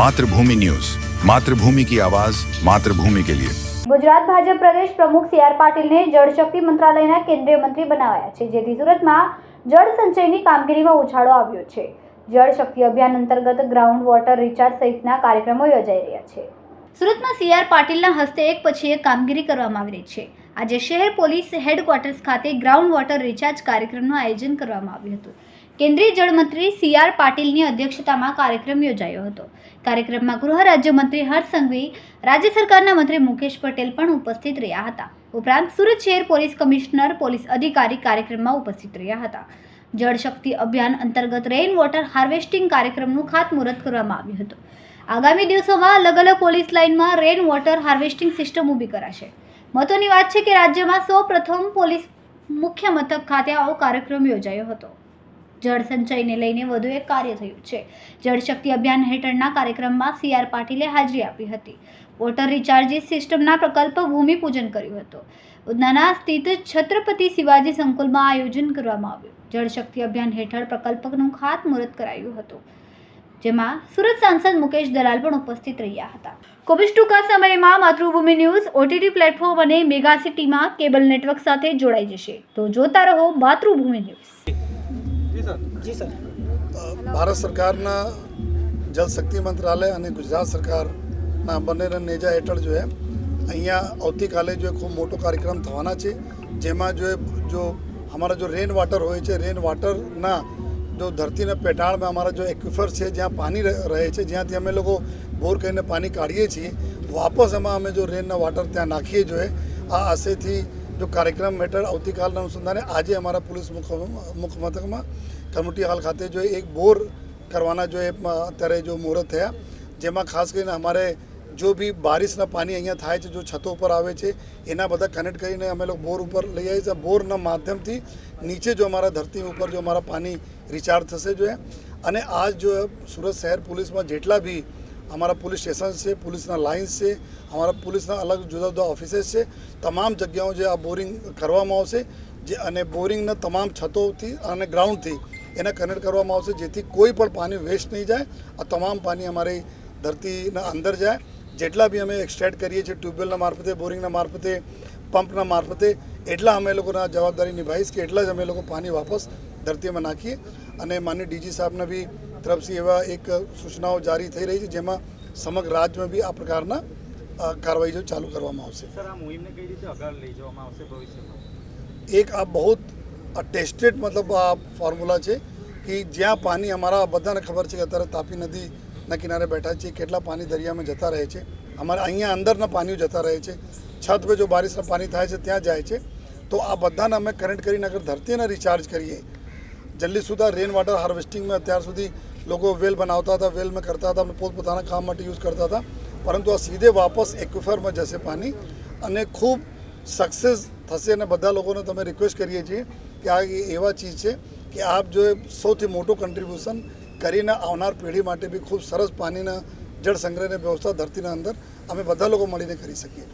Mathrubhumi news. Mathrubhumi કી આવાઝ માતૃભૂમિ કે લિયે. ગુજરાત ભાજપ પ્રદેશ પ્રમુખ સી આર પાટીલને જળશક્તિ મંત્રાલયના કેન્દ્રીય મંત્રી બનાવાયા છે, જેથી સુરતમાં જળ સંચયની કામગીરીમાં ઉછાળો આવ્યો છે. જળશક્તિ અભિયાન અંતર્ગત ગ્રાઉન્ડ વોટર રિચાર્જ સહિતના કાર્યક્રમો યોજાઈ રહ્યા છે. સુરતમાં સી આર પાટીલના હસ્તે એક પછી એક કામગીરી કરવામાં આવી રહી છે. આજે શહેર પોલીસ હેડક્વાર્ટર્સ ખાતે ગ્રાઉન્ડ વોટર રિચાર્જ કાર્યક્રમનું આયોજન કરવામાં આવ્યું હતું. કેન્દ્રીય જળમંત્રી સી આર પાટીલની અધ્યક્ષતામાં કાર્યક્રમ યોજાયો હતો. કાર્યક્રમમાં ગૃહ રાજ્યમંત્રી હર્ષ સંઘવી, રાજ્ય સરકારના મંત્રી મુકેશ પટેલ પણ ઉપસ્થિત રહ્યા હતા. ઉપરાંત સુરત શહેર પોલીસ કમિશનર, પોલીસ અધિકારી કાર્યક્રમમાં ઉપસ્થિત રહ્યા હતા. જળશક્તિ અભિયાન અંતર્ગત રેઇન વોટર હાર્વેસ્ટિંગ કાર્યક્રમનું ખાતમુહૂર્ત કરવામાં આવ્યું હતું. આગામી દિવસોમાં અલગ અલગ પોલીસ લાઇનમાં રેઇન વોટર હાર્વેસ્ટિંગ સિસ્ટમ ઊભી કરાશે. મહત્વની વાત છે કે રાજ્યમાં સૌ પ્રથમ પોલીસ મુખ્ય મથક ખાતે આવો કાર્યક્રમ યોજાયો હતો. જળ સંચયને લઈને વધુ એક કાર્ય થયું છે. જળશક્તિ અભિયાન હેઠળના કાર્યક્રમમાં સી આર પાટીલે હાજરી આપી હતી. વોટર રિચાર્જિસ સિસ્ટમના પ્રકલ્પ ભૂમિપૂજન કર્યું હતું. ઉધનાના સ્થિત છત્રપતિ શિવાજી સંકુલમાં આયોજન કરવામાં આવ્યું. જળશક્તિ અભિયાન હેઠળ પ્રકલ્પનું ખાતમુહૂર્ત કરાયું હતું, જેમાં સુરત સાંસદ મુકેશ દલાલ પણ ઉપસ્થિત રહ્યા હતા. કોવિડ ટૂંકા સમયમાં માતૃભૂમિ ન્યૂઝ, ઓટીટી પ્લેટફોર્મ અને મેગા સિટીમાં કેબલ નેટવર્ક સાથે જોડાઈ જશે. તો જોતા રહો માતૃભૂમિ ન્યૂઝ. જી સર. ભારત સરકારના જલ શક્તિ મંત્રાલય અને ગુજરાત સરકારના બંનેના નેજા હેઠળ જો અહીંયા આવતીકાલે જો ખૂબ મોટો કાર્યક્રમ થવાના છે. જેમાં જો જો અમારા જો રેન વોટર હોય છે રેન વોટરના જો ધરતીના પેટાળમાં અમારા જો એક્વિફર છે જ્યાં પાણી રહે રહે છે જ્યાંથી અમે લોકો બોર કરીને પાણી કાઢીએ છીએ વાપસ એમાં અમે જો રેનના વોટર ત્યાં નાખીએ જોઈએ આ આશયથી જો કાર્યક્રમ હેઠળ આવતીકાલના અનુસંધાને આજે અમારા પોલીસ મુખ મથકમાં કમિટી હાલ ખાતે જો એક બોર કરવાના જો અત્યારે જો મુહૂર્ત થયા, જેમાં ખાસ કરીને અમારે જો બી બારિશના પાણી અહીંયા થાય છે, જો છતો ઉપર આવે છે, એના બધા કનેક્ટ કરીને અમે લોકો બોર ઉપર લઈ આવીએ છીએ. બોરના માધ્યમથી નીચે જો અમારા ધરતી ઉપર જો અમારા પાણી રિચાર્જ થશે જો અને આજ જો સુરત શહેર પોલીસમાં જેટલા બી અમારા પોલીસ સ્ટેશન છે પોલીસના લાઇન્સ છે અમારા પોલીસના અલગ જુદા જુદા ઓફિસેસ છે તમામ જગ્યાઓ જે આ બોરિંગ કરવામાં આવશે જે અને બોરિંગના તમામ છતોથી અને ગ્રાઉન્ડથી એને કનેક્ટ કરવામાં આવશે જેથી કોઈ પણ પાણી વેસ્ટ નહીં જાય આ તમામ પાણી અમારી ધરતીના અંદર જાય જેટલા બી અમે એક્સટ્રેક્ટ કરીએ છીએ ટ્યુબવેલના મારફતે બોરિંગના મારફતે પંપના મારફતે એટલા અમે લોકોના જવાબદારી નિભાવીશ કે એટલા જ અમે લોકો પાણી વાપસ ધરતીમાં નાખીએ. અને માન્ય ડીજી સાહેબના બી તરફથી એવા એક સૂચનાઓ જારી થઈ રહી છે જેમાં સમગ્ર રાજ્યમાં બી આ પ્રકારના કાર્યવાહીઓ ચાલુ કરવામાં આવશે. એક આ બહુ ટેસ્ટેડ મતલબ આ ફોર્મ્યુલા છે કે જ્યાં પાણી અમારા બધાને ખબર છે કે અત્યારે તાપી નદીના કિનારે બેઠા છીએ કેટલા પાણી દરિયામાં જતા રહે છે. અમારા અહીંયા અંદરના પાણીઓ જતા રહે છે. છત પર જો બારિશના પાણી થાય છે ત્યાં જાય છે. તો આ બધાને અમે કરંટ કરીને અગર ધરતીને રિચાર્જ કરીએ જલ્દી સુધા રેન વોટર હાર્વેસ્ટિંગમાં અત્યાર સુધી લોકો વેલ બનાવતા હતા વેલમાં કરતા હતા પોતપોતાના કામ માટે યુઝ કરતા હતા. પરંતુ આ સીધે વાપસ એક્વિફરમાં જશે પાણી અને ખૂબ સક્સેસ થશે અને બધા લોકોને તમે રિક્વેસ્ટ કરીએ છીએ કે આ એવા ચીજ છે કે આપ જો સૌથી મોટું કન્ટ્રીબ્યુશન કરીને આવનાર પેઢી માટે બી ખૂબ સરસ પાણીના જળ સંગ્રહની વ્યવસ્થા ધરતીના અંદર અમે બધા લોકો મળીને કરી શકીએ.